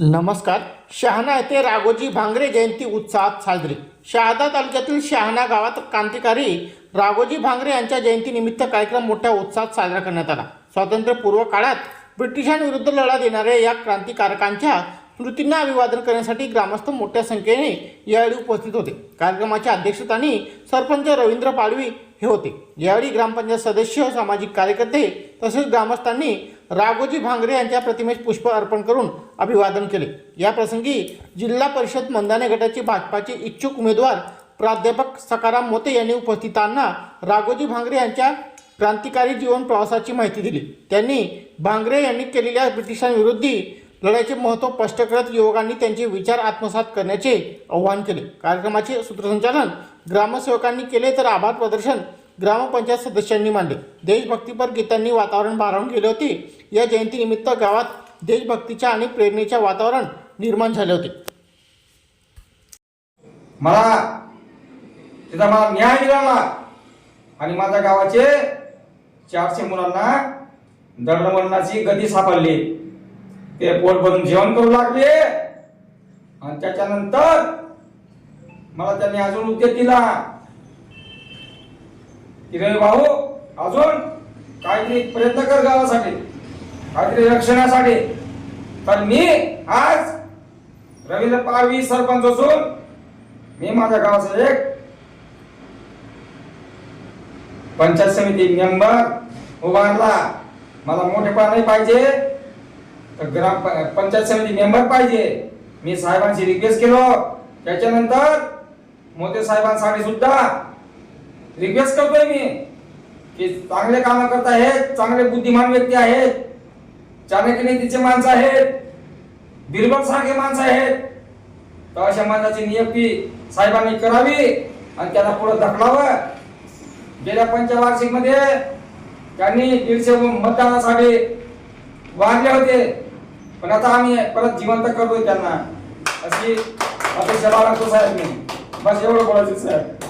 नमस्कार. शहाणा येथे राघोजी भांगरे जयंती उत्साहात साजरी. शहादा तालुक्यातील शहाणा गावात क्रांतिकारी राघोजी भांगरे यांच्या जयंतीनिमित्त कार्यक्रम मोठ्या उत्साहात साजरा करण्यात आला. स्वातंत्र्यपूर्व काळात ब्रिटिशांविरुद्ध लढा देणाऱ्या या क्रांतिकारकांच्या स्मृतींना अभिवादन करण्यासाठी ग्रामस्थ मोठ्या संख्येने यावेळी उपस्थित होते. कार्यक्रमाच्या अध्यक्षस्थानी सरपंच रवींद्र पाडवी हे होते. यावेळी ग्रामपंचायत सदस्य सामाजिक कार्यकर्ते तसेच ग्रामस्थांनी राघोजी भांगरे यांच्या प्रतिमेस पुष्प अर्पण करून अभिवादन केले. याप्रसंगी जिल्हा परिषद मंदाने गटाचे भाजपाचे इच्छुक उमेदवार प्राध्यापक सकाराम मोते यांनी उपस्थितांना राघोजी भांगरे यांच्या क्रांतिकारी जीवन प्रवासाची माहिती दिली. त्यांनी भांगरे यांनी केलेल्या ब्रिटिशांविरोधी लढ्याचे महत्त्व स्पष्ट करत युवकांनी त्यांचे विचार आत्मसात करण्याचे आवाहन केले. कार्यक्रमाचे सूत्रसंचालन ग्रामसेवकांनी केले तर आभार प्रदर्शन ग्रामपंचायत सदस्यांनी मांडले. देशभक्तीपर गीतांनी वातावरण भारावून गेले होते. या जयंतीनिमित्त गावात देशभक्तीच्या आणि प्रेरणेचे वातावरण निर्माण झाले होते. मला तिथं मला न्याय मिळाला. आणि माझ्या गावाचे चारशे मुलांना दळणवळणाची गती सापडली. ते पोट भरून जेवण करू लागले. आणि त्याच्यानंतर मला त्यांनी अजून उद्योग दिला. की रे भाऊ अजून काहीतरी प्रयत्न कर गावासाठी. काहीतरी रक्षणासाठी. तर मी आज रवींद्र पारवी सरपंच असून मी माझ्या गावाचा एक पंचायत समिती मेंबर उभारला. मला मोठेपणा नाही पाहिजे तर ग्राम पंचायत समिती मेंबर पाहिजे. मी साहेबांची रिक्वेस्ट केलो. त्याच्यानंतर मोदी साहेबांसाठी सुद्धा रिक्वेस्ट करतोय मी की चांगले काम करत आहेत चांगले बुद्धिमान व्यक्ती आहेत चाणक्य नेतीचे माणसं आहेत बिरबल सारखे माणसं आहेत तर अशा माणसाची नियुक्ती साहेबांनी करावी आणि त्यांना पुढे धकलावं. गेल्या पंचवार्षिकमध्ये त्यांनी दीडशे मतदानासाठी वाढले होते पण आता आम्ही परत जिवंत करतोय त्यांना. अशी अपेक्षा बाळगतो साहेब मी. बस एवढं बोलायचं साहेब.